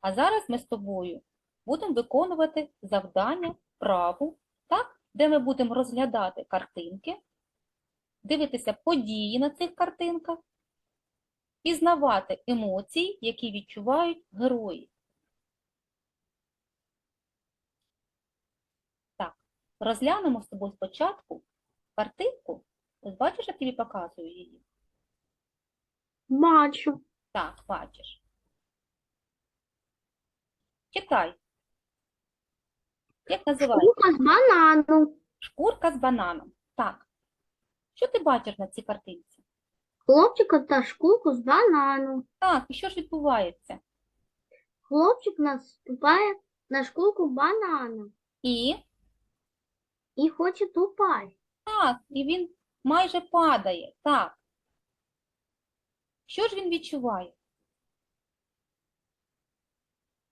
А зараз ми з тобою будемо виконувати завдання вправу, так? де ми будемо розглядати картинки, дивитися події на цих картинках, пізнавати емоції, які відчувають герої. Так, розглянемо з тобою спочатку картинку. Ось бачиш, я тобі показую її? Бачу. Так, бачиш. Читай. Як називається? Кука з банану. Шкурка з бананом. Так. Що ти бачиш на цій картинці? Хлопчика та шкурку з банану. Так, і що ж відбувається? Хлопчик наступає на шкурку банану І і хоче упасть. так, і він майже падає. Так. Що ж він відчуває?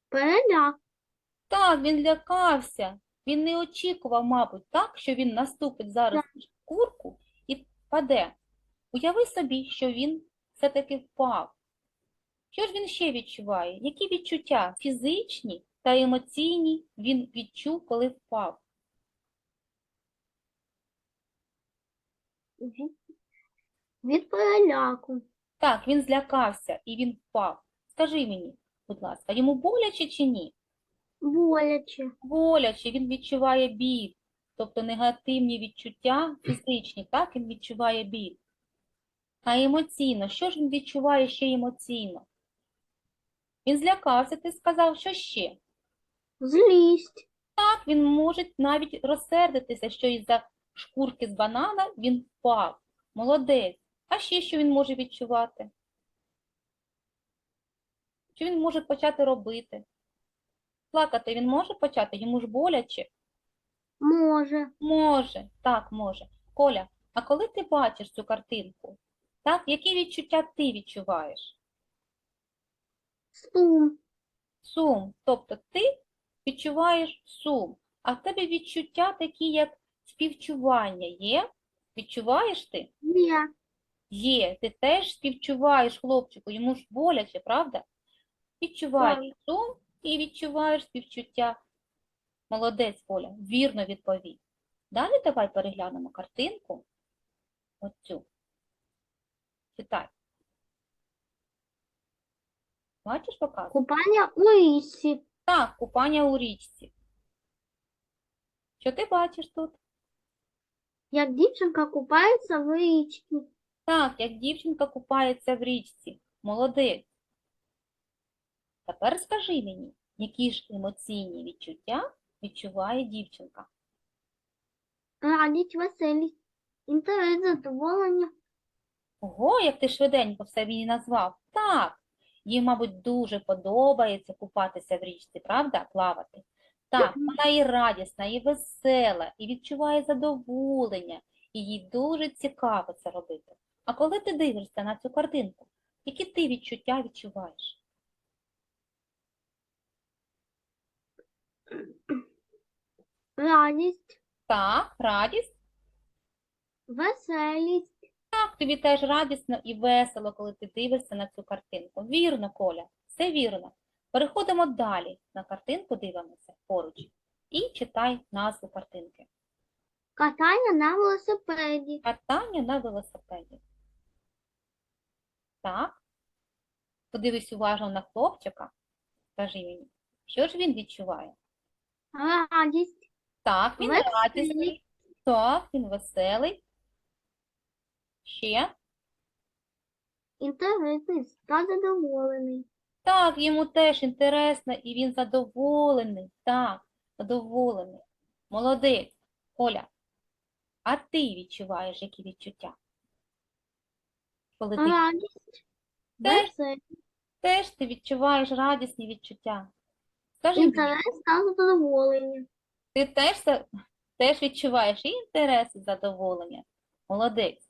Переляк. Так, він лякався. Він не очікував, мабуть, так, що він наступить зараз на шкурку і впаде. Уяви собі, що він все-таки впав. Що ж він ще відчуває? Які відчуття фізичні та емоційні він відчув, коли впав? Від, від переляку. Так, він злякався і він впав. Скажи мені, будь ласка, йому боляче чи ні? Боляче. Боляче, він відчуває біль, тобто негативні відчуття фізичні, так, він відчуває біль. А емоційно, що ж він відчуває ще емоційно? Він злякався, ти сказав, що ще? Злість. Так, він може навіть розсердитися, що із-за шкурки з банана він впав. Молодець. А ще що він може відчувати? Що він може почати робити? Плакати він може почати? Йому ж боляче? Може. Може, так, може. Коля, а коли ти бачиш цю картинку, так, які відчуття ти відчуваєш? Сум. Сум. Тобто ти відчуваєш сум, а в тебе відчуття такі, як співчування є? Відчуваєш ти? Є. Є. Ти теж співчуваєш хлопчику, йому ж боляче, правда? Відчуваєш сум і відчуваєш співчуття. Молодець, Коля, вірно відповів. Далі давай переглянемо картинку. Оцю. Читай. Бачиш, показую? Купання у річці. Так, купання у річці. Що ти бачиш тут? Як дівчинка купається в річці. Так, як дівчинка купається в річці. Молодець. Тепер скажи мені, які ж емоційні відчуття відчуває дівчинка? Радість, веселість, інтерес, задоволення. Ого, як ти швиденько все мені назвав. Так, їй, мабуть, дуже подобається купатися в річці, правда, плавати? Так, вона і радісна, і весела, і відчуває задоволення, і їй дуже цікаво це робити. А коли ти дивишся на цю картинку, які ти відчуття відчуваєш? Радість, Так, радість. веселість. Так, тобі теж радісно і весело, коли ти дивишся на цю картинку. Вірно, Коля, все вірно. Переходимо далі. На картинку дивимося поруч. І читай назву картинки. Катання на велосипеді. Катання на велосипеді. Так. Подивись уважно на хлопчика. Скажи мені, що ж він відчуває? Радість, Так, він Веселий. радісний. Так, він веселий. Ще? інтерес та задоволений. Так, йому теж інтересно і він задоволений. Так, задоволений. Молодець. Оля, а ти відчуваєш які відчуття? Коли ти Радість, Теж? теж ти відчуваєш радісні відчуття. Скажи мені, інтерес та задоволення. Ти теж, теж відчуваєш і інтерес, і задоволення. Молодець.